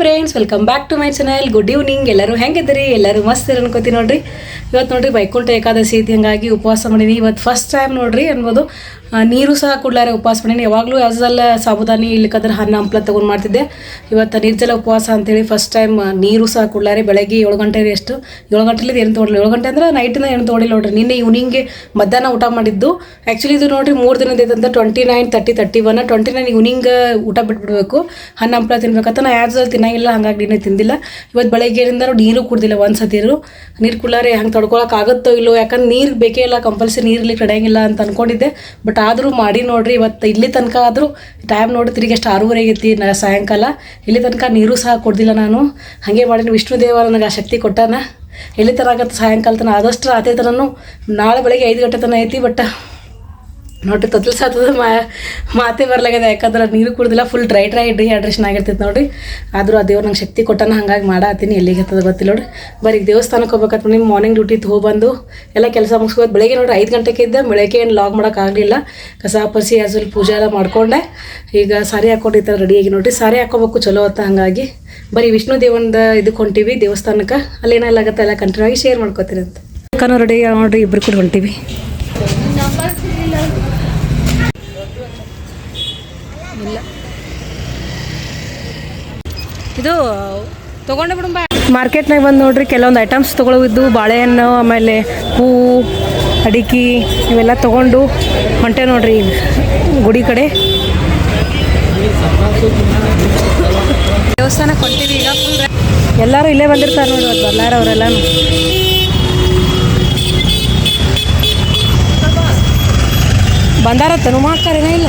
Friends welcome back to my channel good evening ಎಲ್ಲರೂ ಹೆಂಗಿದ್ದೀರಿ? ಎಲ್ಲರೂ ಮಸ್ತ್ ಇರ ಅನ್ಕೋತೀನಿ ನೋಡ್ರಿ. ಇವತ್ತು ನೋಡ್ರಿ, ವೈಕುಂಠ ಏಕಾದಶಿ ಐತಿ. ಹಂಗಾಗಿ ಉಪವಾಸ ಮಾಡೀನಿ. ಇವತ್ತು ಫಸ್ಟ್ ಟೈಮ್ ನೋಡ್ರಿ ಅನ್ಬೋದು ನೀರು ಸಹ ಕೊಡ್ಲಾರೆ ಉಪವಾಸ ಮಾಡೀನಿ ಯಾವಾಗಲೂ ಯಾವ್ದಲ್ಲ ಸಾಬುದಾನಿ ಇಲ್ಲಿಕ್ಕಾದ್ರೆ ಹಣ್ಣು ಹಂಪ್ಲ ತೊಗೊಂಡು ಮಾಡ್ತಿದ್ದೆ. ಇವತ್ತು ನಿರ್ಜಲ ಉಪವಾಸ ಅಂತೇಳಿ ಫಸ್ಟ್ ಟೈಮ್ ನೀರು ಸಹ ಕೊಡ್ಲಾರೆ ಬೆಳಗ್ಗೆ ಏಳು ಗಂಟೆ ಎಷ್ಟು ಏಳು ಗಂಟೆಲಿದ್ದು ಏನು ತೊಗೊಂಡಿಲ್ಲ. ಏಳು ಗಂಟೆ ಅಂದ್ರೆ ನೈಟಿಂದ ಏನು ತೊಗೊಂಡಿಲ್ಲ ನೋಡ್ರಿ. ನಿನ್ನೆ ಈವ್ನಿಂಗ್ಗೆ ಮಧ್ಯಾಹ್ನ ಊಟ ಮಾಡಿದ್ದು. ಆ್ಯಕ್ಚುಲಿ ಇದು ನೋಡ್ರಿ ಮೂರು ದಿನದ ಐತಂತ twenty nine thirty thirty one twenty nine evening ಊಟ ಬಿಟ್ಬಿಡ್ಬೇಕು. ಹಣ್ಣು ಹಂಪ್ಲ ತಿನ್ಬೇಕಂತ ನಾ ಯಾವ್ದು ತಿನ್ನಂಗಿಲ್ಲ, ಹಂಗಾಗಿ ನೀನು ತಿಂದಿಲ್ಲ. ಇವತ್ತು ಬೆಳಗ್ಗೆಯಿಂದ ನೀರು ಕುಡ್ದಿಲ್ಲ ಒಂದು ಸತಿರು ನೀರು ಕುಡ್ಲಾರೆ ಹಂಗೆ ತಡ್ಕೊಳಕ್ಕೆ ಆಗುತ್ತೋ ಇಲ್ಲೋ, ಯಾಕಂದ್ರೆ ನೀರು ಬೇಕೇ ಇಲ್ಲ ಕಂಪಲ್ಸರಿ ನೀರು ಇರ್ಲಿಕ್ಕೆ ನಡೆಯಂಗಿಲ್ಲ ಅಂತ ಅನ್ಕೊಂಡಿದ್ದೆ. ಬಟ್ ಆದರೂ ಮಾಡಿ ನೋಡ್ರಿ, ಇವತ್ತು ಇಲ್ಲಿ ತನಕ ಆದರೂ ಟೈಮ್ ನೋಡಿ ತಿರುಗಿ ಎಷ್ಟು ಆರೂವರೆ ಆಗೈತಿ ನ ಸಾಯಂಕಾಲ. ಇಲ್ಲಿ ತನಕ ನೀರು ಸಹ ಕೊಡ್ದಿಲ್ಲ ನಾನು. ಹಾಗೆ ಮಾಡಿ ವಿಷ್ಣು ದೇವ ನನಗೆ ಆ ಶಕ್ತಿ ಕೊಟ್ಟಾನ. ಎಲ್ಲಿ ತನಕ ಸಾಯಂಕಾಲ ತನಕ ಆದಷ್ಟು ರಾತ್ರಿ ತನೂ ನಾಳೆ ಬೆಳಗ್ಗೆ ಐದು ಗಂಟೆ ತನಕ ಐತಿ ಬಟ್ ನೋಡ್ರಿ ತೊತ್ಲ್ಸಾತದ ಮಾ, ಮಾತೆ ಬರ್ಲಾಗ್ಯದ. ಯಾಕಂದ್ರೆ ನೀರು ಕುಡ್ದಿಲ್ಲ ಫುಲ್ ಡ್ರೈ ಡ್ರೈ ಡಿಹೈಡ್ರೇಷನ್ ಆಗಿರ್ತೈತೆ ನೋಡ್ರಿ. ಆದರೂ ಆ ದೇವ್ರು ನಂಗೆ ಶಕ್ತಿ ಕೊಟ್ಟನ ಹಂಗಾಗಿ ಮಾಡಾತೀನಿ ಎಲ್ಲಿಗೆ ಹತ್ತದ ಗೊತ್ತಿಲ್ಲ ನೋಡ್ರಿ. ಬರೀ ದೇವಸ್ಥಾನಕ್ಕೆ ಹೋಗ್ಬೇಕಂತ ನಿಮ್ಮ ಮಾರ್ನಿಂಗ್ ಡ್ಯೂಟಿ ಹೋಗ್ಬಂದು ಎಲ್ಲ ಕೆಲಸ ಮುಗಿಸ್ಬೋದು ಬೆಳಗ್ಗೆ ನೋಡ್ರಿ ಐದು ಗಂಟೆಗೆ ಇದ್ದೆ ಬೆಳಗ್ಗೆ ಏನು ಲಾಗ್ ಮಾಡೋಕ್ಕಾಗಲಿಲ್ಲ ಕಸ ಪಸಿ ಆ್ಯಸ್ ಪೂಜೆ ಎಲ್ಲ ಮಾಡ್ಕೊಂಡೆ. ಈಗ ಸಾರಿ ಹಾಕೊಂಡು ಈ ರೆಡಿಯಾಗಿ ನೋಡ್ರಿ. ಸಾರಿ ಹಾಕೋಬೇಕು ಚಲೋ ಅಂತ ಹಾಗಾಗಿ. ಬರೀ ವಿಷ್ಣು ದೇವನದ ಇದಕ್ಕೆ ಹೊಂಟಿವಿ ದೇವಸ್ಥಾನಕ್ಕೆ. ಅಲ್ಲೇನೆಲ್ಲ ಆಗುತ್ತೆ, ಎಲ್ಲ ಕಂಟಿನ್ಯೂ ಆಗಿ ಶೇರ್ ಮಾಡ್ಕೋತೀನಿ ಅಂತ ರೆಡಿ ನೋಡ್ರಿ, ಇಬ್ರು ಕೂಡ ಹೊಂಟಿವಿ. ಇದು ತೊಗೊಂಡೆ ಬಿಡುಂಬ ಮಾರ್ಕೆಟ್ನಾಗ ಬಂದು ನೋಡ್ರಿ ಕೆಲವೊಂದು ಐಟಮ್ಸ್ ತೊಗೊಳೋದಿದ್ದು ಬಾಳೆಹಣ್ಣು ಆಮೇಲೆ ಹೂವು ಅಡಿಕೆ ಇವೆಲ್ಲ ತೊಗೊಂಡು ಹೊಂಟೆ ನೋಡ್ರಿ ಗುಡಿ ಕಡೆ. ದೇವಸ್ಥಾನಕ್ಕೆ ಹೊಂಟೀವಿ ಈಗ ಫುಲ್ ಎಲ್ಲರೂ ಇಲ್ಲೇ ಬಂದಿರ್ತಾರೆ ನೋಡಿ ಅದು ಬರ್ಲಾರ ಬಂದಾರ ತನು ಮಾಡ್ತಾರೇನೇ ಇಲ್ಲ.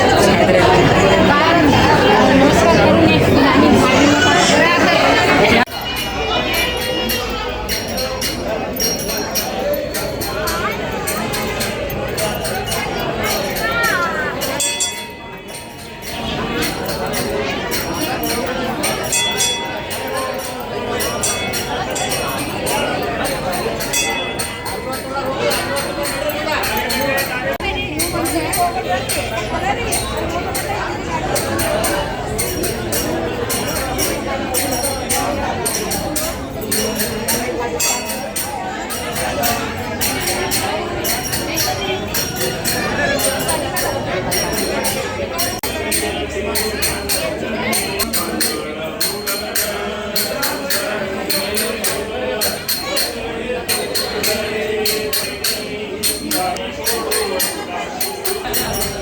Thank you.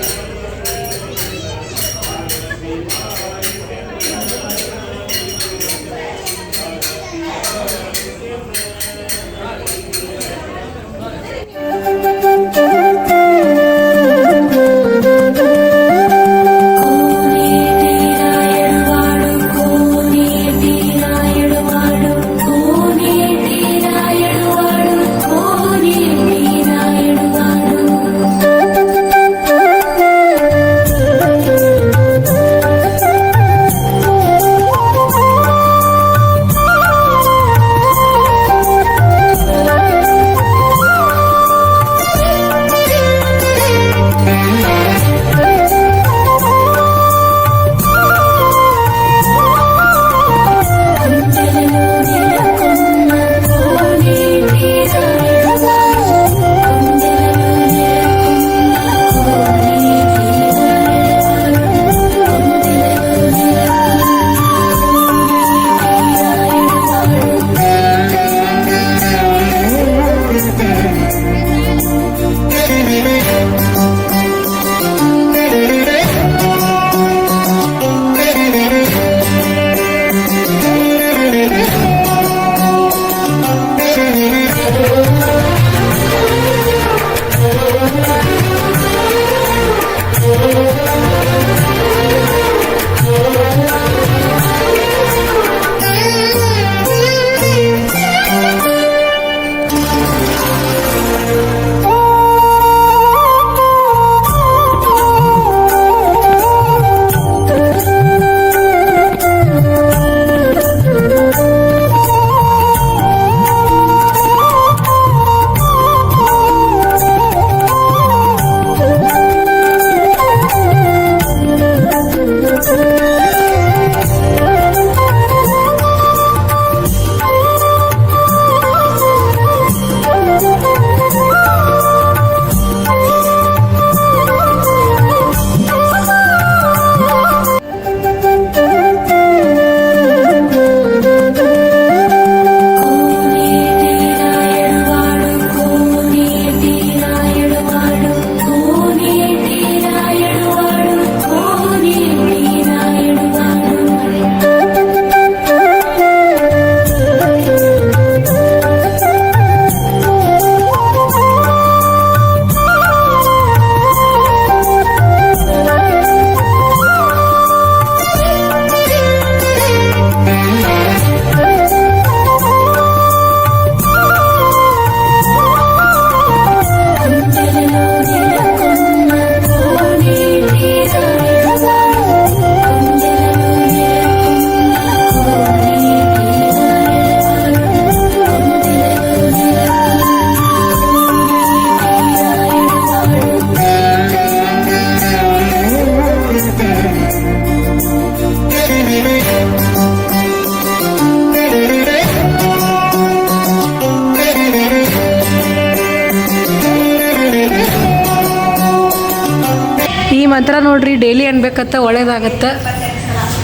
ಮಂತ್ರ ನೋಡ್ರಿ ಡೈಲಿ ಅನ್ಬೇಕತ್ತ ಒಳ್ಳೇದಾಗತ್ತೆ.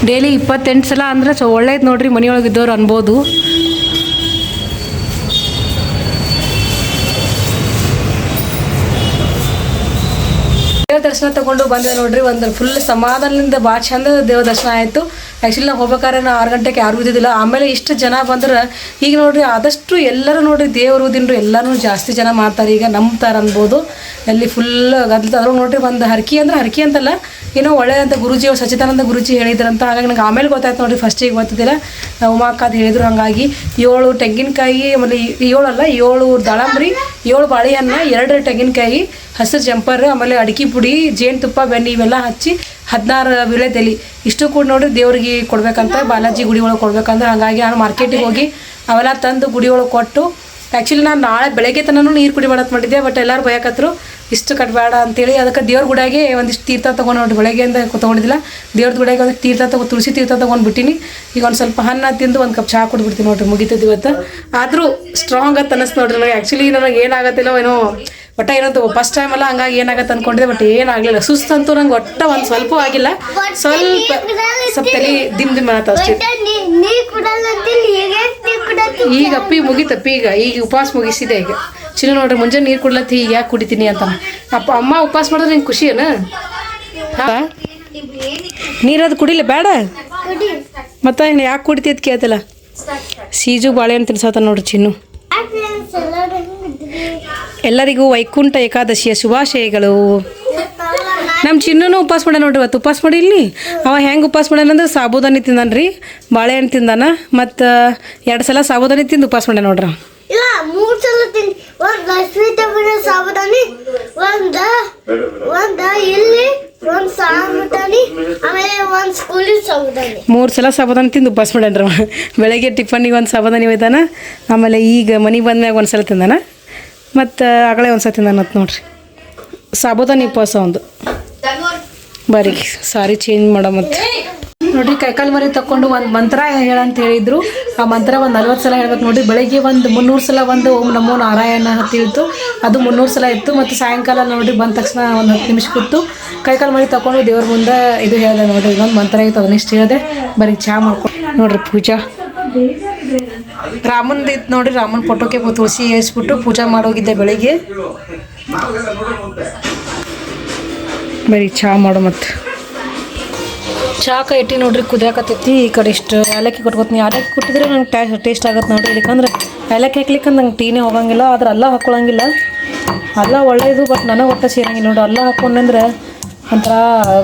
ಡೈಲಿ ಇಪ್ಪತ್ತೆಂಟು ಸಲ ಅಂದ್ರೆ ಸೊ ಒಳ್ಳೇದು ನೋಡ್ರಿ ಮನೆಯೊಳಗೆ ಇದ್ದವ್ರು ಅನ್ಬೋದು. ದೇವ್ರ ದರ್ಶನ ತಗೊಂಡು ಬಂದೆ ನೋಡ್ರಿ, ಒಂದು ಫುಲ್ ಸಮಾಧಾನದಿಂದ ಭಾಳ ಚಂದ ದೇವ್ರ ದರ್ಶನ ಆಯಿತು. ಆ್ಯಕ್ಚುಲಿ ನಾವು ಹೋಗ್ಬೇಕಾದ್ರೆ ನಾ ಆರು ಗಂಟೆಗೆ ಯಾರು ಇದ್ದಿದ್ದಿಲ್ಲ ಆಮೇಲೆ ಇಷ್ಟು ಜನ ಬಂದ್ರೆ, ಈಗ ನೋಡ್ರಿ ಆದಷ್ಟು ಎಲ್ಲರೂ ನೋಡ್ರಿ ದೇವರು ದಿನರು ಎಲ್ಲರೂ ಜಾಸ್ತಿ ಜನ ಮಾಡ್ತಾರೆ. ಈಗ ನಂಬ್ತಾರೆ ಅನ್ಬೋದು. ಅಲ್ಲಿ ಫುಲ್ ಗದ್ದಲ ಅದ್ರೊಳಗೆ ನೋಡ್ರಿ ಒಂದು ಹರಕೆ ಅಂದ್ರೆ ಹರಕೆ ಅಂತಲ್ಲ ಏನೋ ಒಳ್ಳೆಯದಂತ ಗುರುಜಿ ಅವ್ರು ಸಚಿದಾನಂದ ಗುರುಜಿ ಹೇಳಿದ್ರಂತ, ಹಾಗಾಗಿ ನಂಗೆ ಆಮೇಲೆ ಗೊತ್ತಾಯ್ತು ನೋಡಿ ಫಸ್ಟಿಗೆ ಗೊತ್ತಿದ್ದಿಲ್ಲ. ಉಮಾಕ ಹೇಳಿದ್ರು ಹಾಗಾಗಿ. ಏಳು ತೆಂಗಿನಕಾಯಿ, ಆಮೇಲೆ ಏಳಲ್ಲ, ಏಳು ದಾಳಂಬ್ರಿ, ಏಳು ಬಾಳೆಹಣ್ಣು ಎರಡು ತೆಂಗಿನಕಾಯಿ, ಹಸಿರು ಜಂಪರ್, ಆಮೇಲೆ ಅಡಿಕೆ ಪುಡಿ ಜೇನುತುಪ್ಪ ಬೆಣ್ಣೆ ಇವೆಲ್ಲ ಹಚ್ಚಿ ಹದಿನಾರು ವಿಳೆದೆಲೆ ಇಷ್ಟು ಕೂಡ ನೋಡಿ ದೇವ್ರಿಗೆ ಕೊಡ್ಬೇಕಂತ, ಬಾಲಾಜಿ ಗುಡಿ ಒಳಗೆ ಕೊಡ್ಬೇಕಂದ್ರೆ ಹಾಗಾಗಿ ನಾನು ಮಾರ್ಕೆಟಿಗೆ ಹೋಗಿ ಅವೆಲ್ಲ ತಂದು ಗುಡಿ ಒಳಗೆ ಕೊಟ್ಟು ಆ್ಯಕ್ಚುಲಿ ನಾನು ನಾಳೆ ಬೆಳಗ್ಗೆ ತನಕ ನೀರು ಕುಡಿಬೇಡತ್ ಮಾಡಿದ್ದೆ ಬಟ್ ಎಲ್ಲರೂ ಭಯಕತ್ರು. ಇಷ್ಟು ಕಟ್ಬೇಡ ಅಂತೇಳಿ ಅದಕ್ಕೆ ದೇವ್ರ ಗುಡಾಗೆ ಒಂದಿಷ್ಟು ತೀರ್ಥ ತೊಗೊಂಡು ನೋಡಿ ಬೆಳಗ್ಗೆಯಿಂದ ತೊಗೊಂಡಿದ್ದಿಲ್ಲ. ದೇವ್ರ ಗುಡಾಗೆ ಒಂದು ತೀರ್ಥ ತಗೋ ತುಳಸಿ ತೀರ್ಥ ತೊಗೊಂಡ್ಬಿಟ್ಟಿನಿ. ಈಗ ಒಂದು ಸ್ವಲ್ಪ ಅನ್ನ ತಿಂದು ಒಂದು ಕಪ್ ಚಹಾ ಕೊಟ್ಬಿಡ್ತೀನಿ ನೋಡ್ರಿ ಮುಗಿತದ ಇವತ್ತು. ಆದರೂ ಸ್ಟ್ರಾಂಗ್ ಅಂತ ಅನ್ನಿಸ್ತು ನೋಡ್ರಿ ನನಗೆ. ಆ್ಯಕ್ಚುಲಿ ನನಗೆ ಏನಾಗತ್ತಿಲ್ಲ ಏನೋ ಒಟ್ಟ ಏನಂತ ಫಸ್ಟ್ ಟೈಮ್ ಅಲ್ಲ ಹಂಗಾಗಿ ಏನಾಗತ್ತೆ ಅನ್ಕೊಂಡಿದ್ದೆ ಬಟ್ ಏನಾಗಲಿಲ್ಲ ಸುಸ್ತಂತೂ ನಂಗೆ ಒಟ್ಟ ಒಂದು ಸ್ವಲ್ಪ ಆಗಿಲ್ಲ. ಸ್ವಲ್ಪ ಸ್ವಲ್ಪ ತಲೆ ದಿಮ್ ದಿಮ್ ಆತ ಅಷ್ಟೇ. ಈಗ ಅಪ್ಪಿ ಮುಗಿತಪ್ಪಿ ಈಗ ಈಗ ಉಪವಾಸ ಮುಗಿಸಿದೆ ಈಗ. ಚಿನ್ನ ನೋಡ್ರಿ ಮುಂಜಾನೆ ನೀರು ಕುಡ್ಲತ್ತಿ ಈಗ ಯಾಕೆ ಕುಡಿತೀನಿ ಅಂತ. ಅಪ್ಪ ಅಮ್ಮ ಉಪವಾಸ ಮಾಡಿದ್ರೆ ನಿಂಗೆ ಖುಷಿ ಏನು? ಹಾ? ನೀರದು ಕುಡಿಲ್ಲ ಬೇಡ ಮತ್ತೆ ಯಾಕೆ ಕುಡಿತಿ ಅಂತ ಕೇಳ್ತಿಲ್ಲ. ಸೀಜು ಬಾಳೆಹಣ್ಣು ತಿನ್ಸತ್ತ ನೋಡ್ರಿ ಚಿನ್ನು ಆ ಫ್ರೆಂಡ್ಸ್ ಎಲ್ಲರೂ ಹೆಂಗಿದ್ರಿ ಎಲ್ಲರಿಗೂ ವೈಕುಂಠ ಏಕಾದಶಿಯ ಶುಭಾಶಯಗಳು. ನಮ್ಮ ಚಿನ್ನೂ ಉಪವಾಸ ಮಾಡ್ಯಾನ ನೋಡ್ರಿ ಇವತ್ತು ಉಪವಾಸ ಮಾಡಿ ಇಲ್ಲಿ. ಅವ ಹೆಂಗೆ ಉಪವಾಸ ಮಾಡ್ಯಾನಂದ್ರೆ ಸಾಬೂದಾನಿ ರೀ ಬಾಳೆಹಣ್ಣು ತಿಂದಾನ ಮತ್ತು ಎರಡು ಸಲ ಸಾಬೂದಾನಿ ತಿಂದು ಉಪವಾಸ ಮಾಡ್ಯಾನ ನೋಡ್ರಿ. ಮೂರ್ ಸಲ ತಿಂದು ಒಂದ್ ಲಕ್ಷ್ಮೀ ಸಾಬುದಾನಿ ಒಂದ ಒಂದು ಇಲ್ಲಿ ಒಂದು ಸಾಬೂದಾನಿ ಆಮೇಲೆ ಒಂದು ಸ್ಕೂಲಿಗೆ ಸಾಬೂದಾನಿ. ಮೂರು ಸಲ ಸಾಬೂದಾನಿ ತಿಂದು ಉಪವಾಸ ಮಾಡ್ಯಾನ್ರಿ ಬೆಳಗ್ಗೆ ಟಿಫನ್ನಿಗೆ ಒಂದು ಸಾಬೂದಾನಿ ಒಯ್ದಾನ ಆಮೇಲೆ ಈಗ ಮನೆಗೆ ಬಂದ್ಮ್ಯಾಗ ಒಂದು ಸಲ ತಿಂದಾನ. ಮತ್ತು ಆಗಲೇ ಒಂದು ಸತಿ ನಾನು ನೋಡಿರಿ. ಸಾಬೂದಾನಿ ಉಪವಾಸ ಒಂದು. ಬರೀ ಸಾರಿ ಚೇಂಜ್ ಮಾಡೋ ಮತ್ತೆ. ನೋಡ್ರಿ, ಕೈಕಾಲು ಮರಿ ತಕೊಂಡು ಒಂದು ಮಂತ್ರ ಹೇಳಂತ ಹೇಳಿದ್ರು. ಆ ಮಂತ್ರ ಒಂದು ನಲ್ವತ್ತು ಸಲ ಹೇಳ್ಬೇಕು ನೋಡಿ ಬೆಳಗ್ಗೆ ಒಂದು ಮುನ್ನೂರು ಸಲ ಒಂದು ಓಂ ನಮೋ ನಾರಾಯಣ ಅಂತ ಇತ್ತು ಅದು ಮುನ್ನೂರು ಸಲ ಇತ್ತು. ಮತ್ತು ಸಾಯಂಕಾಲ ನೋಡಿ ಬಂದ ತಕ್ಷಣ ಒಂದು ಹತ್ತು ನಿಮಿಷ ಕೂತು ಕೈಕಾಲು ಮರಿ ತಕೊಂಡು ದೇವ್ರ ಮುಂದೆ ಇದು ಹೇಳಿದೆ ನೋಡ್ರಿ. ಇನ್ನೊಂದು ಮಂತ್ರ ಇತ್ತು ಅದನ್ನಿಷ್ಟು ಹೇಳಿದೆ. ಬರೀ ಚಹಾ ಮಾಡ್ಕೊಂಡು ನೋಡ್ರಿ ಪೂಜಾ. ರಾಮಂದು ಇತ್ತು ನೋಡಿ ರಾಮನ ಫೋಟೋಕ್ಕೆ ತುಳಸಿ ಏರಿಸ್ಬಿಟ್ಟು ಪೂಜೆ ಮಾಡೋಗಿದ್ದೆ ಬೆಳಿಗ್ಗೆ. ಬರೀ ಚಹಾ ಮಾಡೋ ಮತ್ತೆ. ಚಾಕ ಇಟ್ಟು ನೋಡ್ರಿ ಕುದಿಯಾಕತ್ತೈತಿ, ಈ ಕಡೆ ಇಷ್ಟು ಏಲಕ್ಕಿ ಕೊಟ್ಕೊತೀನಿ. ಏಲಕ್ಕಿ ಕೊಟ್ಟಿದ್ರೆ ನಂಗೆ ಟೇ ಟೇಸ್ಟ್ ಆಗತ್ತೆ ನೋಡ್ರಿ. ಇಲ್ಲಿಕಂದ್ರೆ ಏಲಕ್ಕಿ ಹಾಕ್ಲಿಕ್ಕೆ ನಂಗೆ ಟೀನೇ ಹೋಗಂಗಿಲ್ಲ, ಆದ್ರೆ ಅಲ್ಲ ಹಾಕ್ಕೊಳಂಗಿಲ್ಲ ಅಲ್ಲ ಒಳ್ಳೇದು ಬಟ್ ನನಗೆ ಒಟ್ಟು ಸೇರಂಗಿಲ್ಲ ನೋಡು ಅಲ್ಲ ಹಾಕ್ಕೊಂಡಂದ್ರೆ ಒಂಥರ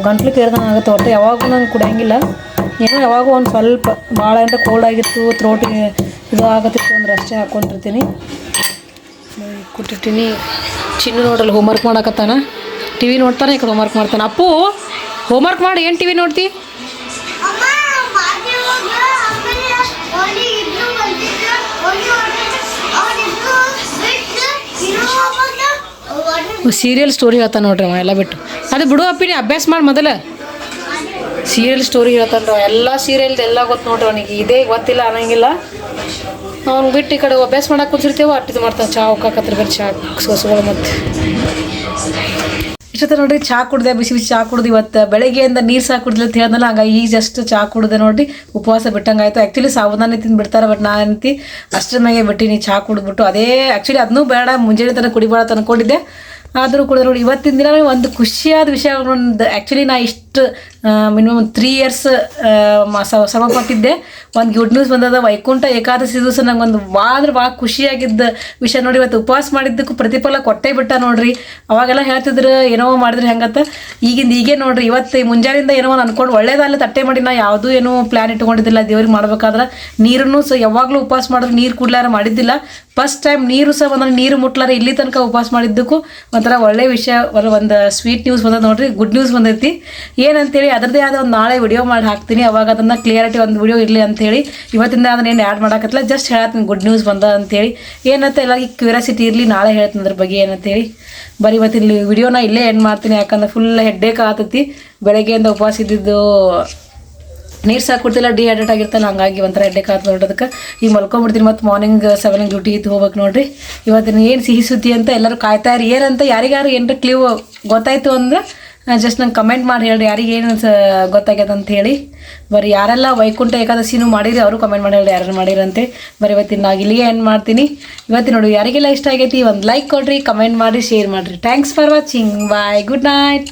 ಗಂಟ್ಲು ಕೇರ್ದಂಗೆ ಆಗುತ್ತೆ, ಒಟ್ಟು ಯಾವಾಗೂ ನಂಗೆ ಕುಡಿಯಂಗಿಲ್ಲ. ಏನೋ ಯಾವಾಗ ಒಂದು ಸ್ವಲ್ಪ ಭಾಳ ಅಂದರೆ ಕೋಲ್ಡ್ ಆಗಿತ್ತು ಥ್ರೋಟಿಗೆ ಇದು ಆಗತ್ತಿತ್ತು ಅಂದ್ರೆ ಅಷ್ಟೇ ಹಾಕ್ಕೊಂಡಿರ್ತೀನಿ ಕೊಟ್ಟಿರ್ತೀನಿ ಚಿನ್ನು ನೋಡಲ್ಲ ಹೋಮ್ವರ್ಕ್ ಮಾಡಕತ್ತಾನ? ಟಿ ವಿ ನೋಡ್ತಾನೆ, ಈ ಹೋಮ್ವರ್ಕ್ ಮಾಡ್ತಾನೆ. ಅಪ್ಪು ಹೋಮ್ವರ್ಕ್ ಮಾಡಿ, ಏನು ಟಿ ವಿ ನೋಡ್ತಿ ಸೀರಿಯಲ್ ಸ್ಟೋರಿ ಹೇಳ್ತಾನೆ ನೋಡ್ರಿ ಅವ, ಎಲ್ಲ ಬಿಟ್ಟು. ಅದು ಬಿಡು ಅಪ್ಪಿನಿ, ಅಭ್ಯಾಸ ಮಾಡಿ ಮೊದಲ. ಸೀರಿಯಲ್ ಸ್ಟೋರಿ ಹೇಳ್ತಾನೆ ಎಲ್ಲ ಸೀರಿಯಲ್ದು ಎಲ್ಲ ಗೊತ್ತು ನೋಡ್ರಿ ಅವನಿಗೆ. ಇದೇ ಗೊತ್ತಿಲ್ಲ ಅನ್ನಂಗಿಲ್ಲ. ಅವ್ನು ಬಿಟ್ಟು ಈ ಕಡೆ ಅಭ್ಯಾಸ ಮಾಡಕ್ಕೆ ಕುಂತಿರ್ತೇವೆ ಅಟ್ಟಿದು ಮಾಡ್ತಾನೆ. ಚಾ ಹೋಗಕತ್ರ ಬೇರೆ ಚಾ ಸೋಸುಗಳು ಮತ್ತು. ಇಷ್ಟ ನೋಡ್ರಿ ಚಾ ಕುಡ್ದೆ, ಬಿಸಿ ಬಿಸಿ ಚಾ ಕುಡ್ದು ಇವತ್ತು ಬೆಳಗ್ಗೆಯಿಂದ ನೀರು ಸಹ ಕುಡ್ದಿಲ್ಲ ಅಂತ ಹೇಳ್ದಲ್ಲ ಹಂಗ ಈ ಜಸ್ಟ್ ಚಾ ಕುಡ್ದೆ ನೋಡ್ರಿ ಉಪವಾಸ ಬಿಟ್ಟಂಗೆ ಆಯ್ತು ಆ್ಯಕ್ಚುಲಿ ಸಾವಧಾನ ತಿಂದು ಬಿಡ್ತಾರೆ ಬಟ್ ನಾನು ಅಂತಿ ಅಷ್ಟರ ಮ್ಯಾಗೆ ಬಿಟ್ಟಿನಿ ಚಾ ಕುಡಿದ್ಬಿಟ್ಟು, ಅದೇ ಆ್ಯಕ್ಚುಲಿ ಅದನ್ನೂ ಬೇಡ, ಮುಂಜಾನೆ ತನಕ ಕುಡಿಬಾರ್ದು ಅನ್ಕೊಂಡಿದ್ದೆ. ಆದರೂ ಕೂಡ ನೋಡಿ, ಇವತ್ತಿನ ದಿನ ಒಂದು ಖುಷಿಯಾದ ವಿಷಯ ಆ್ಯಕ್ಚುಲಿ ನಾ ಇಷ್ಟು ಮಿನಿಮಮ್ ತ್ರೀ ಇಯರ್ಸ್ ಶ್ರಮ ಪಟ್ಟಿದ್ದೆ. ಒಂದು ಗುಡ್ ನ್ಯೂಸ್ ಬಂದದ. ವೈಕುಂಠ ಏಕಾದಶಿ ದಿವಸ ನಂಗೆ ಒಂದು ಭಾಳ ಅಂದ್ರೆ ಭಾಳ ಖುಷಿಯಾಗಿದ್ದ ವಿಷಯ ನೋಡಿ ಇವತ್ತು ಉಪವಾಸ ಮಾಡಿದ್ದಕ್ಕೂ ಪ್ರತಿಫಲ ಕೊಟ್ಟೇ ಬಿಟ್ಟ ನೋಡ್ರಿ. ಅವಾಗೆಲ್ಲ ಹೇಳ್ತಿದ್ರು, ಏನೋ ಮಾಡಿದ್ರೆ ಹೆಂಗತ್ತ? ಈಗಿಂದ ಈಗೇ ನೋಡ್ರಿ. ಇವತ್ತು ಮುಂಜಾನೆಯಿಂದ ಏನೋ ಒಂದು ಅನ್ಕೊಂಡು ಒಳ್ಳೇದಲ್ಲ ತಟ್ಟೆ ಮಾಡಿ. ನಾ ಯಾವುದೂ ಏನೋ ಪ್ಲ್ಯಾನ್ ಇಟ್ಕೊಂಡಿದ್ದಿಲ್ಲ. ದೇವ್ರಿಗೆ ಮಾಡ್ಬೇಕಾದ್ರೆ ನೀರನ್ನು ಸೊ, ಯಾವಾಗಲೂ ಉಪವಾಸ ಮಾಡಿದ್ರೆ ನೀರು ಕುಡ್ಲಾರ ಮಾಡಿದ್ದಿಲ್ಲ. ಫಸ್ಟ್ ಟೈಮ್ ನೀರು ಸಹ ಒಂದೊಂದು ನೀರು ಮುಟ್ಲಾರ. ಇಲ್ಲಿ ತನಕ ಉಪವಾಸ ಮಾಡಿದ್ದಕ್ಕೂ ಒಂಥರ ಒಳ್ಳೆ ವಿಷಯ. ಒಂದು ಸ್ವೀಟ್ ನ್ಯೂಸ್ ಬಂದದ ನೋಡ್ರಿ. ಗುಡ್ ನ್ಯೂಸ್ ಬಂದೈತಿ. ಏನಂತೇಳಿ ಅದರದೇ ಆದ ಒಂದು ನಾಳೆ ವಿಡಿಯೋ ಮಾಡಿ ಹಾಕ್ತೀನಿ. ಅವಾಗ ಅದನ್ನು ಕ್ಲಿಯರಿಟಿ ಒಂದು ವಿಡಿಯೋ ಇರಲಿ ಅಂತೇಳಿ ಇವತ್ತಿಂದ ಅದನ್ನ ಏನು ಆ್ಯಡ್ ಮಾಡೋಕತ್ತಲ್ಲ. ಜಸ್ಟ್ ಹೇಳತ್ತೀನಿ ಗುಡ್ ನ್ಯೂಸ್ ಬಂದ ಅಂತೇಳಿ. ಏನಂತ ಎಲ್ಲರಿಗೆ ಕ್ಯೂರಿಯಾಸಿಟಿ ಇರಲಿ, ನಾಳೆ ಹೇಳ್ತೀನಿ ಅದ್ರ ಬಗ್ಗೆ ಏನಂತೇಳಿ. ಬರೀ ಇವತ್ತಿನ ವಿಡಿಯೋನ ಇಲ್ಲೇ ಎಂಡ್ ಮಾಡ್ತೀನಿ. ಯಾಕಂದ್ರೆ ಫುಲ್ ಹೆಡ್ಡೇಕ್ ಆತತಿ. ಬೆಳಗ್ಗೆಯಿಂದ ಉಪವಾಸ ಇದ್ದಿದ್ದು ನೀರು ಸಾಕು ಕೊಡ್ತಿಲ್ಲ ಡಿಹೈಡ್ರೇಟ್ ಆಗಿರ್ತಲ್ಲ ಹಂಗಾಗಿ ಒಂಥರ ಎಡ್ಡೆ ಕಾತು ನೋಡೋದಕ್ಕೆ ಈಗ ಮಲ್ಕೊಂಡ್ಬಿಡ್ತೀನಿ ಮತ್ತು ಮಾರ್ನಿಂಗ್ ಸೆವೆನ್ ಡ್ಯೂಟಿ ಇತ್ತು ಹೋಗ್ಬೇಕು ನೋಡ್ರಿ. ಇವತ್ತಿನ ಏನು ಸಿಹಿ ಸುದ್ದಿ ಅಂತ ಎಲ್ಲರೂ ಕಾಯ್ತಾ ಇರಿ. ಏನಂತ ಯಾರಿಗಾರು ಏನರ ಕ್ಲೀವ್ ಗೊತ್ತಾಯಿತು ಅಂದ್ರೆ ಜಸ್ಟ್ ನಂಗೆ ಕಮೆಂಟ್ ಮಾಡಿ ಹೇಳ್ರಿ, ಯಾರಿಗೆ ಏನು ಗೊತ್ತಾಗ್ಯದ ಅಂತ ಹೇಳಿ. ಬರೀ ಯಾರೆಲ್ಲ ವೈಕುಂಠ ಏಕಾದಶಿನೂ ಮಾಡಿರಿ, ಅವರು ಕಮೆಂಟ್ ಮಾಡಿ ಹೇಳ್ರಿ ಯಾರು ಮಾಡಿರಂತೆ ಬರೀ ಇವತ್ತಿನ ನಾವು ಇಲ್ಲಿಗೆ ಏನು ಮಾಡ್ತೀನಿ. ಇವತ್ತಿನ ನೋಡಿ, ಯಾರಿಗೆಲ್ಲ ಇಷ್ಟ ಆಗೈತಿ, ಒಂದು ಲೈಕ್ ಕೊಡ್ರಿ ಕಮೆಂಟ್ ಮಾಡಿರಿ ಶೇರ್ ಮಾಡಿರಿ. Thanks for watching bye good night